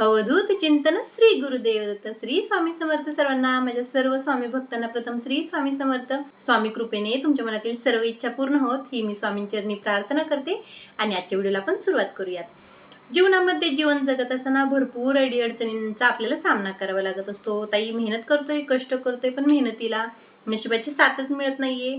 अवधूत चिंतन श्री गुरुदेव दत्त श्री स्वामी समर्थ सर्वांना माझ्या सर्व स्वामी भक्तांना प्रथम श्री स्वामी समर्थ. स्वामी कृपेने तुमच्या मनातील सर्व इच्छा पूर्ण होत ही मी स्वामींचरणी प्रार्थना करते आणि आजच्या व्हिडिओला आपण सुरुवात करूयात. जीवनामध्ये जीवन जगत असताना भरपूर अडी अडचणींचा आपल्याला सामना करावा लागत असतो. ताई मेहनत करतोय कष्ट करतोय पण मेहनतीला नशिबाची साथच मिळत नाहीये.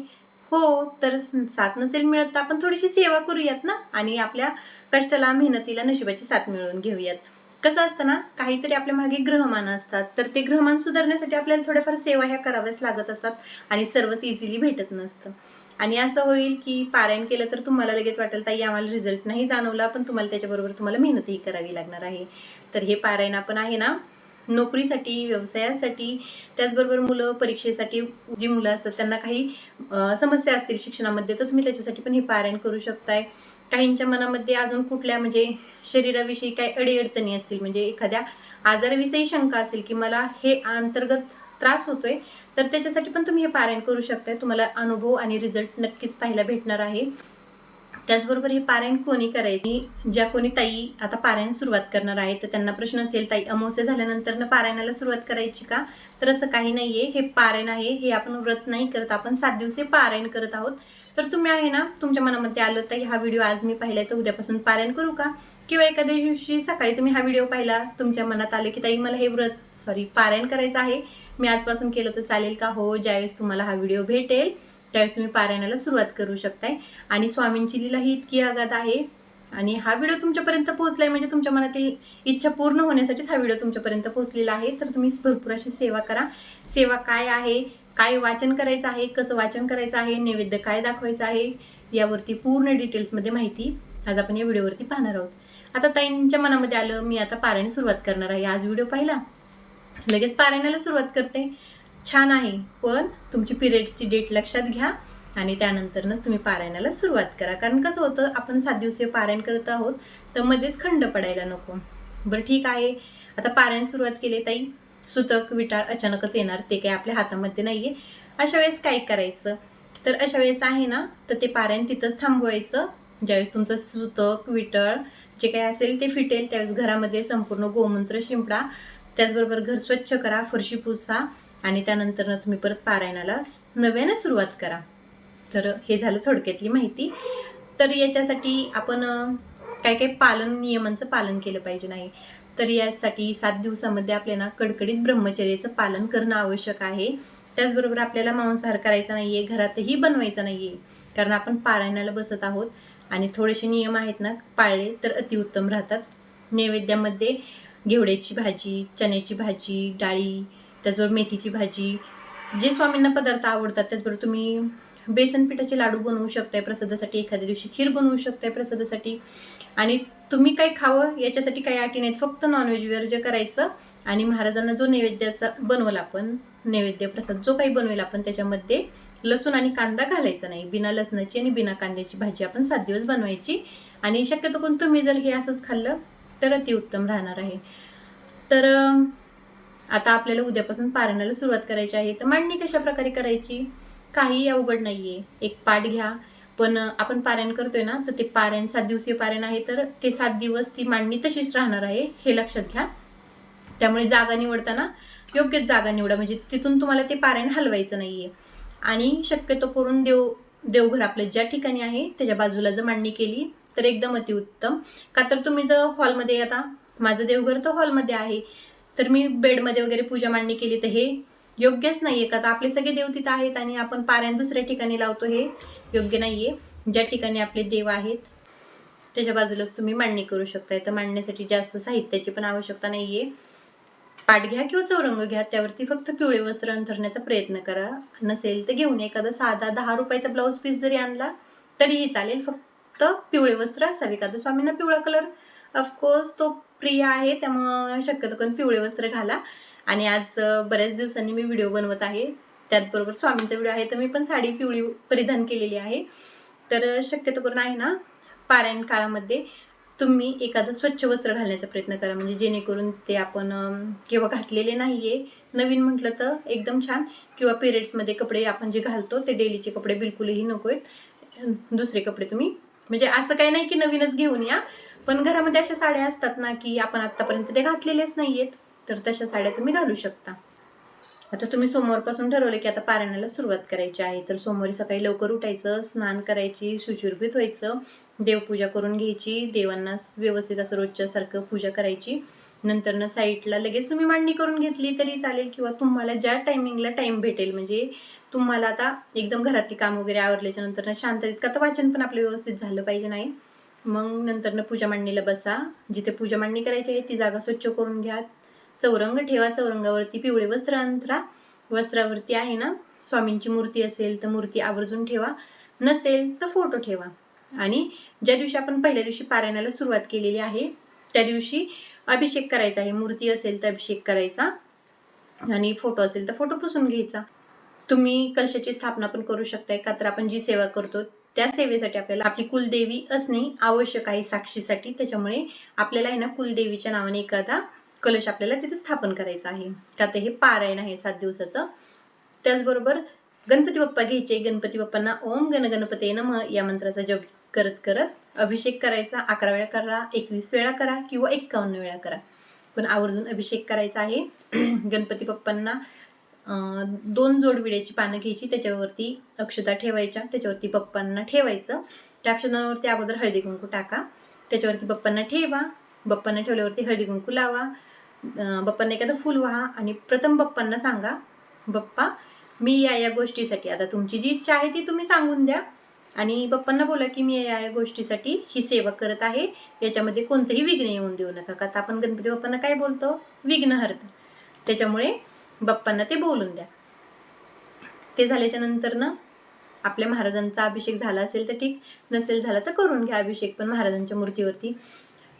हो तर साथ नसेल मिळत तर आपण थोडीशी सेवा करूयात ना? आणि आपल्या कष्टाला मेहनतीला नशिबाची साथ मिळवून घेऊयात. कसं असतं ना काहीतरी आपल्या मागे ग्रहमान असतात. तर ते ग्रहमान सुधारण्यासाठी आपल्याला थोड्याफार सेवा ह्या कराव्याच लागत असतात आणि सर्वच इझिली भेटत नसतं. आणि असं होईल की पारायण केलं तर तुम्हाला लगेच वाटेल ताई आम्हाला रिझल्ट नाही जाणवला पण तुम्हाला त्याच्याबरोबर तुम्हाला मेहनतही करावी लागणार आहे. तर हे पारायण आपण आहे ना नोकरीसाठी व्यवसायासाठी त्याचबरोबर मुलं परीक्षेसाठी जी मुलं असतात त्यांना काही समस्या असतील शिक्षणामध्ये तर तुम्ही त्याच्यासाठी पण हे पारायण करू शकताय. काहींच्या मनामध्ये अजून कुठल्या म्हणजे शरीराविषयी काही अडीअडचणी असतील म्हणजे एखाद्या आजाराविषयी शंका असेल की मला हे अंतर्गत त्रास होतोय तर त्याच्यासाठी पण तुम्ही हे पारायण करू शकताय. तुम्हाला अनुभव आणि रिझल्ट नक्कीच पाहायला भेटणार आहे. त्याचबरोबर हे पारायण कोणी करायची? ज्या कोणी ताई आता पारायण सुरुवात करणार आहे तर त्यांना प्रश्न असेल ताई अमावस्या झाल्यानंतर पारायणाला सुरुवात करायची का? तर असं काही नाही आहे हे पारायण आहे. हे आपण व्रत नाही करत. आपण सात दिवसे पारायण करत आहोत. तर तुम्ही आहे ना तुमच्या मनामध्ये आलं ताई हा व्हिडिओ आज मी पाहिलाय तर उद्यापासून पारायण करू का? किंवा एखाद्या दिवशी सकाळी तुम्ही हा व्हिडिओ पाहिला तुमच्या मनात आलं की ताई मला हे व्रत सॉरी पारायण करायचं आहे. मी आजपासून केलं तर चालेल का? हो ज्यावेळेस तुम्हाला हा व्हिडिओ भेटेल. त्यावेळेस तुम्ही पारायणाला सुरुवात करू शकताय. आणि स्वामींची लीला ही इतकी आघात आहे. आणि हा व्हिडिओ तुमच्यापर्यंत पोहोचलाय म्हणजे तुमच्या मनातील इच्छा पूर्ण होण्यासाठीच हा व्हिडिओ तुमच्यापर्यंत पोहोचलेला आहे. तर तुम्ही भरपूर अशी सेवा करा. सेवा काय आहे? काय वाचन करायचं आहे? कसं वाचन करायचं आहे? नैवेद्य काय दाखवायचं आहे? यावरती पूर्ण डिटेल्समध्ये माहिती आज आपण या व्हिडिओवरती पाहणार आहोत. आता ताईंच्या मनामध्ये आलं मी आता पारायण सुरुवात करणार आहे. आज व्हिडिओ पाहिला. लगेच पारायणाला सुरुवात करते. छान आहे. पण तुमची पिरियड्सची डेट लक्षात घ्या आणि त्यानंतरनंच तुम्ही पारायणाला सुरुवात करा. कारण कसं होतं आपण सात दिवसीय पारायण करत आहोत तर मध्येच खंड पडायला नको. बरं ठीक आहे. आता पारायण सुरुवात केली ताई. सुतक विटाळ अचानकच येणार. ते काही आपल्या हातामध्ये नाही आहे अशा वेळेस काय करायचं? तर अशा वेळेस आहे ना तर ते पारायण तिथंच थांबवायचं. ज्यावेळेस तुमचं सुतक विटळ जे काही असेल ते फिटेल. त्यावेळेस घरामध्ये संपूर्ण गोमूत्र शिंपडा. त्याचबरोबर घर स्वच्छ करा फरशी पुसा. आणि त्यानंतर तुम्ही परत पारायणाला नव्याने सुरुवात करा. तर हे झालं थोडक्यातली माहिती. तर याच्यासाठी आपण काय काय पालन नियमांचं पालन केलं पाहिजे नाही तर यासाठी सात दिवसामध्ये आपल्याला कडकडीत ब्रह्मचर्याचं पालन करणं आवश्यक आहे. त्याचबरोबर आपल्याला मांसाहार करायचा नाही आहे घरातही बनवायचा आहे कारण आपण पारायणाला बसत आहोत. आणि थोडेसे नियम आहेत ना पाळले तर अतिउत्तम राहतात. नैवेद्यामध्ये घेवड्याची भाजी चण्याची भाजी डाळी त्याचबरोबर मेथीची भाजी जे स्वामींना पदार्थ आवडतात त्याचबरोबर तुम्ही बेसन पिठाचे लाडू बनवू शकताय प्रसादासाठी एखाद्या दिवशी खीर बनवू शकताय प्रसादासाठी. आणि तुम्ही काय खावं याच्यासाठी काही अटी नाहीत फक्त नॉनव्हेज वर्ज करायचं आणि महाराजांना जो नैवेद्याचा बनवला आपण नैवेद्य प्रसाद जो काही बनवेल आपण त्याच्यामध्ये लसूण आणि कांदा घालायचा नाही. बिना लसणाची आणि बिना कांद्याची भाजी आपण सात दिवस बनवायची. आणि शक्यतो कोण तुम्ही जर हे असंच खाल्लं तर अतिउत्तम राहणार आहे. तर आता आपल्याला उद्यापासून पारणाला सुरुवात करायची आहे. तर मांडणी कशा प्रकारे करायची? काही अवघड नाहीये. एक पाठ घ्या. पण आपण पारायण करतोय ना तर ते पारायण सात दिवसीय पारायण आहे. तर ते सात दिवस ती मांडणी तशीच राहणार आहे हे लक्षात घ्या. त्यामुळे जागा निवडताना योग्यच जागा निवडा. म्हणजे तिथून तुम्हाला ते पारायण हलवायचं नाहीये. आणि शक्यतो करून देव देवघर आपलं ज्या ठिकाणी आहे त्याच्या बाजूला जर मांडणी केली तर एकदम अतिउत्तम. का तर तुम्ही जर हॉलमध्ये आता माझं देवघर तर हॉलमध्ये आहे. तर मी बेडमध्ये वगैरे पूजा मांडणी केली तर हे योग्यच नाही आहे का? तर आपले सगळे देव तिथं आहेत आणि आपण पारायण दुसऱ्या ठिकाणी लावतो हे योग्य नाहीये. ज्या ठिकाणी आपले देव आहेत त्याच्या बाजूलाच तुम्ही मांडणी करू शकताय. तर मांडण्यासाठी जास्त साहित्याची पण आवश्यकता नाहीये. पाठ घ्या किंवा चौरंग घ्या त्यावरती फक्त पिवळे वस्त्र अंथरण्याचा प्रयत्न करा. नसेल तर घेऊन एखादा साधा दहा रुपयाचा ब्लाऊज पीस जरी आणला तरीही चालेल. फक्त पिवळे वस्त्र असावे. का तर स्वामींना पिवळा कलर ऑफकोर्स तो प्रिय आहे त्यामुळं शक्यतो करून पिवळे वस्त्र घाला. आणि आज बऱ्याच दिवसांनी मी व्हिडिओ बनवत आहे. त्याचबरोबर स्वामींचा व्हिडिओ आहे तर मी पण साडी पिवळी परिधान केलेली आहे. तर शक्यतो करून आहे ना पारायण काळामध्ये तुम्ही एखादं स्वच्छ वस्त्र घालण्याचा प्रयत्न करा. म्हणजे जेणेकरून ते आपण किंवा केव्हा घातलेले आहे नवीन म्हटलं तर एकदम छान. किंवा पिरियड्समध्ये कपडे आपण जे घालतो ते डेलीचे कपडे बिलकुलही नको आहेत. दुसरे कपडे तुम्ही म्हणजे असं काही नाही की नवीनच घेऊन या. पण घरामध्ये अशा साड्या असतात ना की आपण आत्तापर्यंत ते घातलेलेच नाही आहेत तर तशा साड्या तुम्ही घालू शकता. आता तुम्ही सोमवारपासून ठरवले की आता पारायणाला सुरुवात करायची आहे तर सोमवारी सकाळी लवकर उठायचं स्नान करायची सुशुरभीत व्हायचं देवपूजा करून घ्यायची देवांना व्यवस्थित असं रोजच्यासारखं पूजा करायची. नंतर ना साईटला लगेच तुम्ही मांडणी करून घेतली तरी चालेल किंवा तुम्हाला ज्या टायमिंगला टाईम भेटेल म्हणजे तुम्हाला आता एकदम घरातली काम वगैरे आवरल्याच्या नंतर ना शांततेत का तर वाचन पण आपलं व्यवस्थित झालं पाहिजे नाही. मग नंतरनं पूजा मांडणीला बसा. जिथे पूजा मांडणी करायची आहे ती जागा स्वच्छ करून घ्या. चौरंग ठेवा. चौरंगावरती पिवळे वस्त्र अंतरा वस्त्रावरती आहे ना स्वामींची मूर्ती असेल तर मूर्ती आवर्जून ठेवा. नसेल तर फोटो ठेवा. आणि ज्या दिवशी आपण पहिल्या दिवशी पारायणाला सुरुवात केलेली आहे त्या दिवशी अभिषेक करायचा आहे. मूर्ती असेल तर अभिषेक करायचा आणि फोटो असेल तर फोटो पुसून घ्यायचा. तुम्ही कलशाची स्थापना पण करू शकताय. का तर आपण जी सेवा करतो त्या सेवेसाठी आपल्याला आपली कुलदेवी असणे आवश्यक आहे साक्षीसाठी. त्याच्यामुळे आपल्याला आहे ना कुलदेवीच्या नावाने एखादा कलश आपल्याला तिथे स्थापन करायचा आहे. का हे पारायण आहे सात दिवसाचं. त्याचबरोबर गणपती बाप्पा घ्यायचे. गणपती बाप्पांना ओम गण गणपती नम या मंत्राचा जप करत करत अभिषेक करायचा. अकरा वेळा करा एकवीस वेळा करा किंवा एक्कावन्न वेळा करा. पण आवर्जून अभिषेक करायचा आहे. गणपती बाप्पांना दोन जोड विड्याची पानं घ्यायची त्याच्यावरती अक्षता ठेवायच्या त्याच्यावरती बप्पांना ठेवायचं. त्या अक्षतांवरती अगोदर हळदी कुंकू टाका. त्याच्यावरती बप्पांना ठेवा. बप्पांना ठेवल्यावरती हळदी कुंकू लावा. बप्पांना एखादं फुल व्हा आणि प्रथम बप्पांना सांगा बप्पा मी या या गोष्टीसाठी आता तुमची जी इच्छा आहे ती तुम्ही सांगून द्या. आणि बप्पांना बोला की मी या या गोष्टीसाठी ही सेवा करत आहे. याच्यामध्ये कोणतंही विघ्न येऊन देऊ नका. का आपण गणपती बाप्पांना काय बोलतो? विघ्नहर्ता. त्याच्यामुळे बाप्पांना ते बोलून द्या. ते झाल्याच्यानंतर ना आपल्या महाराजांचा अभिषेक झाला असेल तर ठीक नसेल झाला तर करून घ्या अभिषेक पण महाराजांच्या मूर्तीवरती.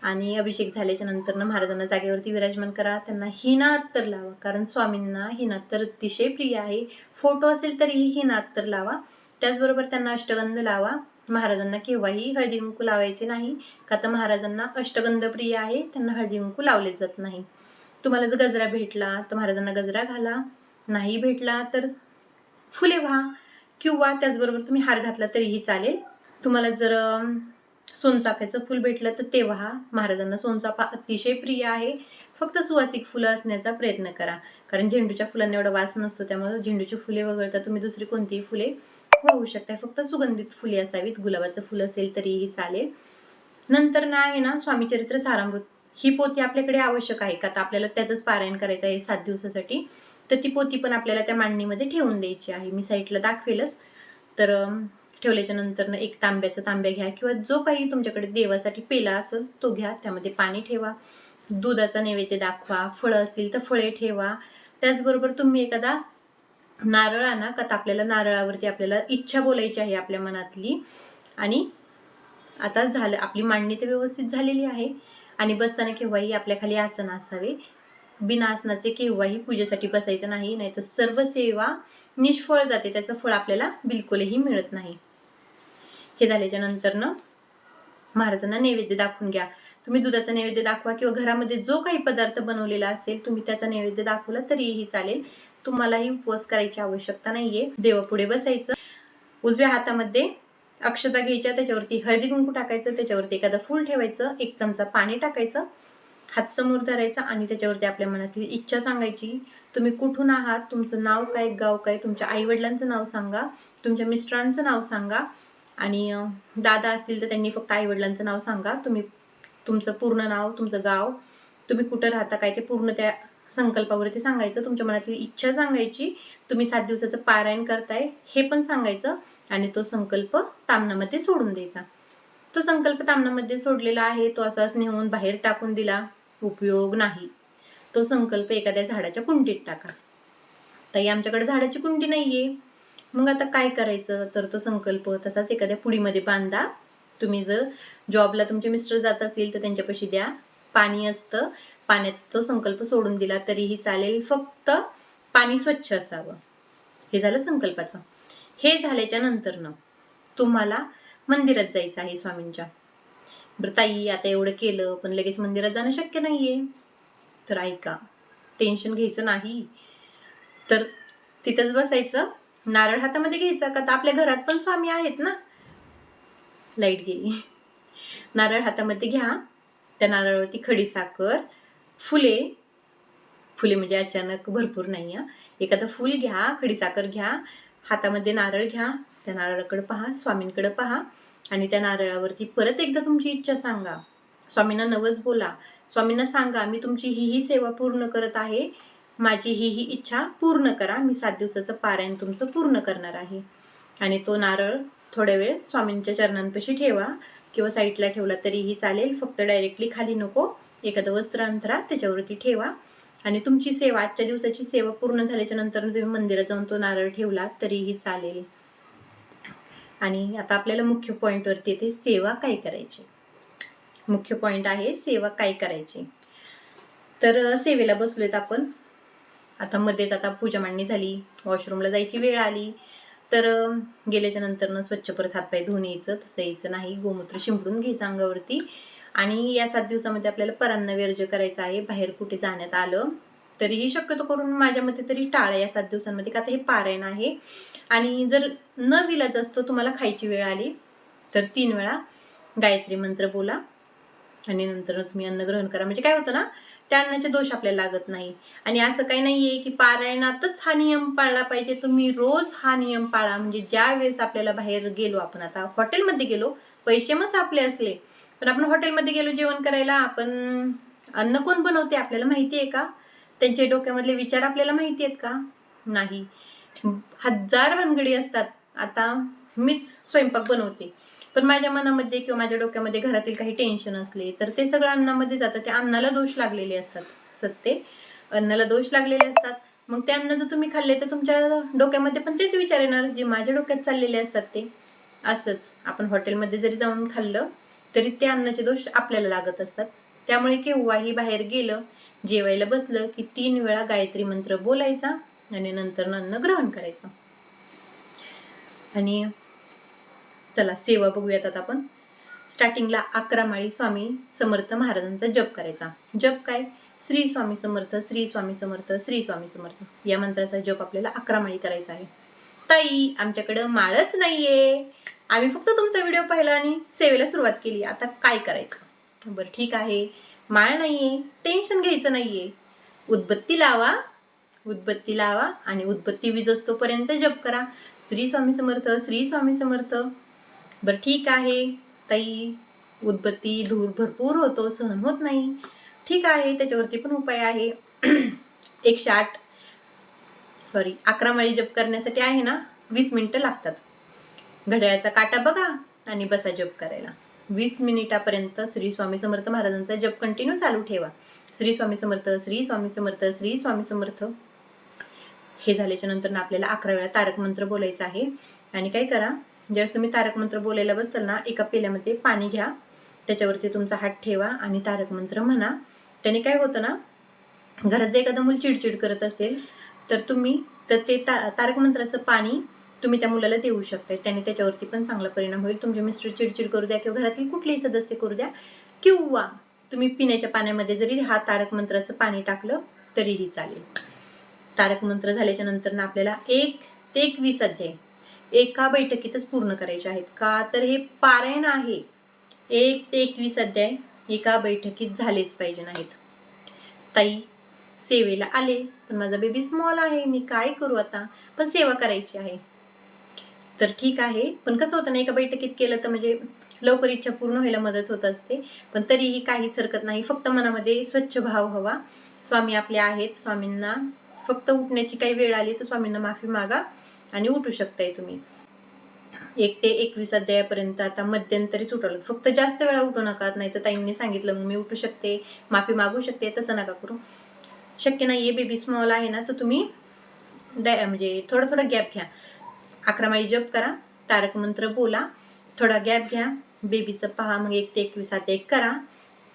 आणि अभिषेक झाल्याच्यानंतर ना महाराजांना जागेवरती विराजमान करा त्यांना हिना अत्तर लावा. कारण स्वामींना हिना अतिशय प्रिय आहे. फोटो असेल तरीही हिना लावा. त्याचबरोबर त्यांना अष्टगंध लावा. महाराजांना केव्हाही हळदी कुंकू लावायचे नाही का तर महाराजांना अष्टगंध प्रिय आहे त्यांना हळदी कुंकू लावले जात नाही. तुम्हाला जर गजरा भेटला तर महाराजांना गजरा घाला. नाही भेटला तर फुले व्हा. किंवा त्याचबरोबर तुम्ही हार घातला तरीही चालेल. तुम्हाला जर सोनचाफ्याचं फुल भेटलं तर ते व्हा. महाराजांना सोनचाफा अतिशय प्रिय आहे. फक्त सुवासिक फुलं असण्याचा प्रयत्न करा. कारण झेंडूच्या फुलांना एवढा वास नसतो त्यामुळे झेंडूची फुले वगळता तुम्ही दुसरी कोणतीही फुले वाहू शकता फक्त सुगंधित फुले असावीत. गुलाबाचं फुलं असेल तरीही चालेल. नंतर ना आहे ना स्वामीचरित्र सारामृत. ही पोती आपल्याकडे आवश्यक आहे का तर आपल्याला त्याचंच पारायण करायचं आहे सात दिवसासाठी तर ती पोती पण आपल्याला त्या मांडणीमध्ये ठेवून द्यायची आहे. मी साईटला दाखवेलच. तर ठेवल्याच्या नंतर एक तांब्याचा तांब्या घ्या किंवा जो काही तुमच्याकडे देवासाठी पेला असेल तो घ्या. त्यामध्ये पाणी ठेवा. दुधाचा नैवेद्य दाखवा. फळं असतील तर फळे ठेवा. त्याचबरोबर तुम्ही एखादा नारळ आणा का तर आपल्याला नारळावरती आपल्याला इच्छा बोलायची आहे आपल्या मनातली. आणि आता झालं आपली मांडणी तर व्यवस्थित झालेली आहे. आणि बसताना केव्हाही आपल्या खाली आसन असावे. बिना आसनाचे केव्हाही पूजेसाठी बसायचं नाही नाहीतर सर्व सेवा निष्फळ जाते. त्याचं फळ आपल्याला बिलकुलही मिळत नाही. हे झाल्याच्यानंतर ना महाराजांना नैवेद्य दाखवून घ्या. तुम्ही दुधाचा नैवेद्य दाखवा किंवा घरामध्ये जो काही पदार्थ बनवलेला असेल तुम्ही त्याचा नैवेद्य दाखवला तरीही चालेल. तुम्हालाही उपवास करायची आवश्यकता नाहीये. देवापुढे बसायचं. उजव्या हातामध्ये अक्षता घ्यायच्या त्याच्यावरती हळदी कुंकू टाकायचं त्याच्यावरती एखादं फूल ठेवायचं एक चमचा पाणी टाकायचं हात समोर धरायचा आणि त्याच्यावरती आपल्या मनातली इच्छा सांगायची. तुम्ही कुठून आहात तुमचं नाव काय गाव काय तुमच्या आईवडिलांचं नाव सांगा तुमच्या मिस्टरांचं नाव सांगा आणि दादा असतील तर त्यांनी फक्त आईवडिलांचं नाव सांगा. तुम्ही तुमचं पूर्ण नाव तुमचं गाव तुम्ही कुठं राहता काय ते पूर्ण त्या संकल्पावरती सांगायचं तुमच्या मनातली इच्छा सांगायची तुम्ही सात दिवसाचं पारायण करताय हे पण सांगायचं आणि तो संकल्प तामणामध्ये सोडून द्यायचा. तो संकल्प तामणामध्ये सोडलेला आहे तो असाच नेऊन बाहेर टाकून दिला उपयोग नाही. तो संकल्प एखाद्या झाडाच्या कुंडीत टाका. ताई आमच्याकडे झाडाची कुंडी नाहीये. मग आता काय करायचं? तर तो संकल्प तसाच एखाद्या पुडीमध्ये बांधा. तुम्ही जर जॉबला तुमचे मिस्टर जात असतील तर त्यांच्यापाशी द्या. पाणी असतं. पाण्यात तो संकल्प सोडून दिला तरीही चालेल. फक्त पाणी स्वच्छ असावं. हे झालं संकल्पाचं. हे झाल्याच्या नंतरनं तुम्हाला मंदिरात जायचं आहे स्वामींच्या. बरं ताई आता एवढं केलं पण लगेच मंदिरात जाणं शक्य नाहीये. तर ऐका टेन्शन घ्यायचं नाही. तर तिथंच बसायचं. नारळ हातामध्ये घ्यायचा का? तर आपल्या घरात पण स्वामी आहेत ना? लाइट गेली. नारळ हातामध्ये घ्या. त्या नारळावरती खडीसाखर फुले. फुले म्हणजे अचानक भरपूर नाही हा एखादं फूल घ्या खडीसाखर घ्या हातामध्ये नारळ घ्या त्या नारळाकडे पहा स्वामींकडे पहा आणि त्या नारळावरती परत एकदा तुमची इच्छा सांगा. स्वामींना नवस बोला. स्वामींना सांगा मी तुमची ही ही सेवा पूर्ण करत आहे. माझी ही ही इच्छा पूर्ण करा. मी सात दिवसाचं पारायण तुमचं पूर्ण करणार आहे. आणि तो नारळ थोड्या वेळ स्वामींच्या चरणांपाशी ठेवा किंवा साईडला ठेवला तरीही चालेल. फक्त डायरेक्टली खाली नको. एखादं वस्त्र अंतरा त्याच्यावरती ठेवा. आणि तुमची सेवा आजच्या दिवसाची सेवा पूर्ण झाल्याच्यानंतर तुम्ही मंदिरात जाऊन तो नारळ ठेवला तरीही चालेल. आणि आता आपल्याला मुख्य पॉईंटवरती येते सेवा काय करायची? मुख्य पॉईंट आहे सेवा काय करायची? तर सेवेला बसलोयत आपण. आता मध्येच आता पूजा मांडणी झाली वॉशरूमला जायची वेळ आली. तर गेल्याच्यानंतर स्वच्छ परत हातपाय धुवून यायचं तसं यायचं नाही. गोमूत्र शिंपडून घ्यायचं अंगावरती. आणि या सात दिवसामध्ये आपल्याला परांना वर्ज करायचं आहे बाहेर कुठे जाण्यात आलं तरीही शक्यतो करून माझ्या मते तरी टाळा या सात दिवसांमध्ये का आता हे पारायण आहे. आणि जर न विलाज असतो तुम्हाला खायची वेळ आली तर तीन वेळा गायत्री मंत्र बोला आणि नंतर तुम्ही अन्न ग्रहण करा. म्हणजे काय होतं ना त्या अन्नाचे दोष आपल्याला लागत नाही. आणि असं काही नाही आहे की पारायणातच हा नियम पाळला पाहिजे. तुम्ही रोज हा नियम पाळा. म्हणजे ज्या वेळेस आपल्याला बाहेर गेलो आपण आता हॉटेलमध्ये गेलो पैसे मग आपले असले पण आपण हॉटेलमध्ये गेलो जेवण करायला आपण अन्न कोण बनवते आपल्याला माहिती आहे का? त्यांच्या डोक्यामधले विचार आपल्याला माहिती आहेत का? नाही. हजार भानगडी असतात. आता मीच स्वयंपाक बनवते. पण माझ्या मनामध्ये किंवा माझ्या डोक्यामध्ये घरातील काही टेन्शन असले तर ते सगळं अन्नामध्ये जातं. त्या अन्नाला दोष लागलेले असतात. सत्य. अन्नाला दोष लागलेले असतात. मग ते अन्न जर तुम्ही खाल्ले तर तुमच्या डोक्यामध्ये पण तेच विचार येणार जे माझ्या डोक्यात चाललेले असतात ते. असंच. आपण हॉटेलमध्ये जरी जाऊन खाल्लं तरी ते अन्नाचे दोष आपल्याला लागत असतात. त्यामुळे केव्हाही बाहेर गेलं जेवायला बसलं की तीन वेळा गायत्री मंत्र बोलायचा आणि नंतर अन्न ग्रहण करायचं. आणि चला सेवा बघूयात आता आपण. स्टार्टिंगला अकरा माळी स्वामी समर्थ महाराजांचा जप करायचा. जप काय? श्री स्वामी समर्थ श्री स्वामी समर्थ श्री स्वामी समर्थ. या मंत्राचा जप आपल्याला अकरा माळी करायचा आहे. ताई आमच्याकडं माळच नाहीये. आम्ही फक्त तुमचा व्हिडिओ पाहिला आणि सेवेला सुरुवात केली. आता काय करायचं? बरं ठीक आहे. माळ नाहीये टेन्शन घ्यायचं नाहीये. उदबत्ती लावा उदबत्ती लावा आणि उदबत्ती वीज असतोपर्यंत जप करा. श्री स्वामी समर्थ श्री स्वामी समर्थ. बरं ठीक आहे. ताई उदबत्ती धूर भरपूर होतो सहन होत नाही. ठीक आहे त्याच्यावरती पण उपाय आहे. एकशे आठ सॉरी अकरा माळी जप करण्यासाठी आहे ना वीस मिनिटं लागतात. घड्याळाचा काटा बघा आणि बसा जप करायला. वीस मिनिटापर्यंत श्री स्वामी समर्थ महाराजांचा जप कंटिन्यू चालू ठेवा. श्री स्वामी समर्थ श्री स्वामी समर्थ श्री स्वामी समर्थ. हे झाल्याच्यानंतर ना आपल्याला अकरा वेळा तारक मंत्र बोलायचं आहे. आणि काय करा ज्यावेळेस तुम्ही तारक मंत्र बोलायला बसताल ना एका पेल्यामध्ये पाणी घ्या. त्याच्यावरती तुमचा हात ठेवा आणि तारक मंत्र म्हणा. त्याने काय होतं ना घरात जर एखादं मूल चिडचिड करत असेल तर तुम्ही तर ते ता तारक मंत्राचं पाणी तुम्ही त्या मुलाला देऊ शकता त्याने त्याच्यावरती पण चांगला परिणाम होईल. तुमचे मिस्टर चिडचिड करू द्या किंवा घरातील कुठलेही सदस्य करू द्या. किंवा तुम्ही पिण्याच्या पाण्यामध्ये जरी हा तारक मंत्राचं पाणी टाकलं तरीही चालेल. तारक मंत्र झाल्याच्यानंतर आपल्याला एक ते एकवीस अध्याय एका बैठकीतच पूर्ण करायचे आहेत. का तर हे पारायण आहे. एक ते एकवीस अध्याय एका बैठकीत झालेच पाहिजे नाहीत. ताई सेवेला आले. पण माझा बेबी स्मॉल आहे. मी काय करू आता? पण सेवा करायची आहे. तर ठीक आहे. पण कसं होतं ना एका बैठकीत केलं तर म्हणजे लवकर इच्छा पूर्ण व्हायला मदत होत असते. पण तरीही काहीच हरकत नाही. फक्त मनामध्ये स्वच्छ भाव हवा. स्वामी आपले आहेत. स्वामींना फक्त उठण्याची काही वेळ आली तर स्वामींना माफी मागा आणि उठू शकताय तुम्ही. एक ते एकवीस अध्यायापर्यंत आता मध्यंतरी सुटवलं. फक्त जास्त वेळा उठू नका. नाही तर ताईंनी सांगितलं मग मी उठू शकते. माफी मागू शकते. तसं नका करू. शक्य नाही आहे बेबी स्मॉल आहे ना तर तुम्ही डाय म्हणजे थोडा थोडा गॅप घ्या. अकरामाळी जप करा तारक मंत्र बोला थोडा गॅप घ्या बेबीचं पहा मग एक ते एकवीस एक करा.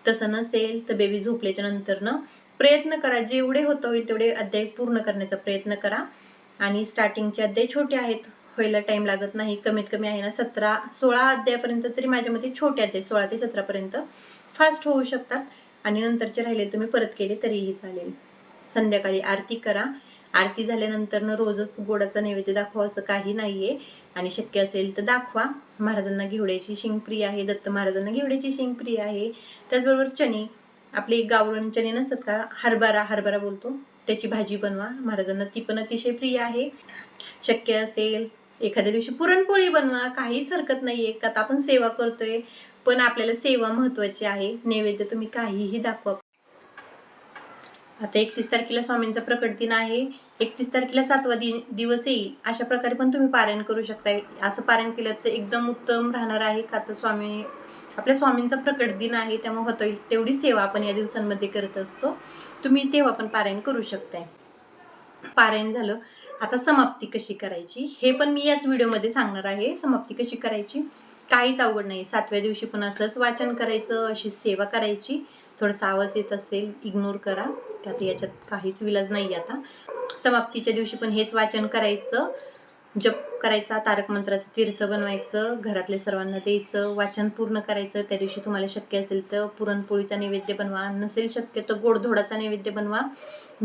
तसं नसेल तर बेबी झोपल्याच्या नंतरनं प्रयत्न करा जेवढे होतं होईल तेवढे अध्याय पूर्ण करण्याचा प्रयत्न करा. आणि स्टार्टिंगचे अध्याय छोटे आहेत व्हायला टाईम लागत नाही कमीत कमी आहे ना सतरा सोळा अध्यायापर्यंत तरी माझ्या मते छोटे अध्याय सोळा ते सतरापर्यंत फास्ट होऊ शकतात. आणि नंतरचे राहिले तुम्ही परत केले तरीही चालेल. संध्याकाळी आरती करा. आरती झाल्यानंतर रोजच गोडाचा नैवेद्य दाखवा असं काही नाहीये. आणि शक्य असेल तर दाखवा. महाराजांना घेवड्याची शिंग प्रिय आहे. दत्त महाराजांना घेवड्याची शिंग प्रिय आहे. त्याचबरोबर चणे. आपले गावरण चणे नसतात का? हरभरा हरभरा बोलतो. त्याची भाजी बनवा. महाराजांना ती पण अतिशय प्रिय आहे. शक्य असेल एखाद्या दिवशी पुरणपोळी बनवा. काहीच हरकत नाहीये. का आपण सेवा करतोय. पण आपल्याला सेवा महत्वाची आहे. नैवेद्य तुम्ही काहीही दाखवा. आता एकतीस तारखेला स्वामींचा प्रकट दिन आहे. एकतीस तारखेला सातवा दिन दिवस येईल. अशा प्रकारे पण तुम्ही पारायण करू शकता असं पारायण केलं तर एकदम उत्तम राहणार आहे. का तर स्वामी आपल्या स्वामींचा प्रकट दिन आहे त्यामुळे होता येईल तेवढी सेवा आपण या दिवसांमध्ये करत असतो. तुम्ही तेव्हा पण पारायण करू शकताय. पारायण झालं. आता समाप्ती कशी करायची? हे पण मी याच व्हिडिओमध्ये सांगणार आहे. समाप्ती कशी करायची? काहीच अवघड नाही. सातव्या दिवशी पण असंच वाचन करायचं अशी सेवा करायची. थोडंसं आवाज येत असेल इग्नोर करा. त्यात याच्यात काहीच विलाज नाही आता. समाप्तीच्या दिवशी पण हेच वाचन करायचं. जप करायचा तारक मंत्राचं तीर्थ बनवायचं घरातल्या सर्वांना द्यायचं वाचन पूर्ण करायचं. त्या दिवशी तुम्हाला शक्य असेल तर पुरणपोळीचा नैवेद्य बनवा. नसेल शक्य तर गोडधोडाचा नैवेद्य बनवा.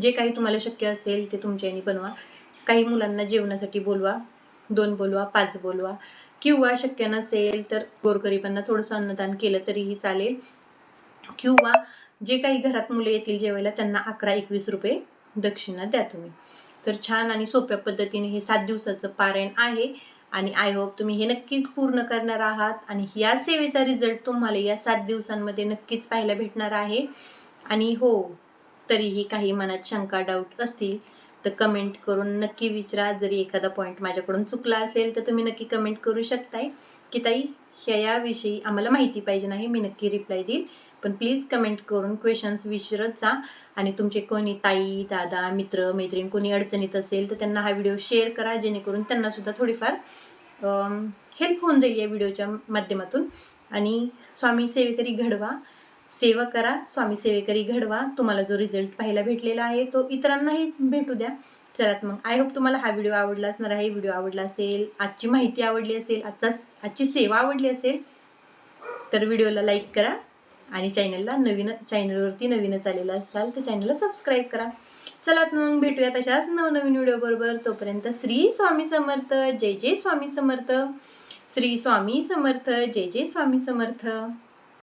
जे काही तुम्हाला शक्य असेल ते तुमच्या याने बनवा. काही मुलांना जेवणासाठी बोलवा. दोन बोलवा पाच बोलवा. किंवा शक्य नसेल तर गोरगरिबांना थोडंसं अन्नदान केलं तरीही चालेल. किंवा जे काही घरात मुलं येतील जेवायला त्यांना अकरा एकवीस रुपये दक्षिणा द्या तुम्ही. तर छान आणि सोप्या पद्धतीने हे सात दिवसाचं पारायण आहे आणि आय होप तुम्ही हे नक्कीच पूर्ण करणार आहात आणि या सेवेचा रिझल्ट तुम्हाला या सात दिवसांमध्ये नक्कीच पाहायला भेटणार आहे. आणि हो तरीही काही मनात शंका डाऊट असतील तर कमेंट करून नक्की विचारा. जरी एखादा पॉईंट माझ्याकडून चुकला असेल तर तुम्ही नक्की कमेंट करू शकताय. की ताई ह्या याविषयी आम्हाला माहिती पाहिजे नाही मी नक्की रिप्लाय देईल. पण प्लीज कमेंट करून क्वेश्चन्स विचारत जा. आणि तुमचे कोणी ताई दादा मित्र मैत्रीण कोणी अडचणीत असेल तर त्यांना हा व्हिडिओ शेअर करा. जेणेकरून त्यांनासुद्धा थोडीफार हेल्प होऊन जाईल या व्हिडिओच्या माध्यमातून. आणि स्वामी सेवेकरी घडवा. सेवा करा. स्वामी सेवेकरी घडवा. तुम्हाला जो रिझल्ट पाहायला भेटलेला आहे तो इतरांनाही भेटू द्या. चला मग आय होप तुम्हाला हा व्हिडिओ आवडला असणार आहे. व्हिडिओ आवडला असेल आजची माहिती आवडली असेल आजचा आजची सेवा आवडली असेल तर व्हिडिओला लाईक करा. आणि चॅनलला नवीन चॅनलवरती नवीनच आलेलं असाल तर चॅनलला सबस्क्राईब करा. चला तर मग भेटूया तशाच नवनवीन व्हिडिओ बरोबर. तोपर्यंत श्री स्वामी समर्थ जय जय स्वामी समर्थ. श्री स्वामी समर्थ जय जय स्वामी समर्थ.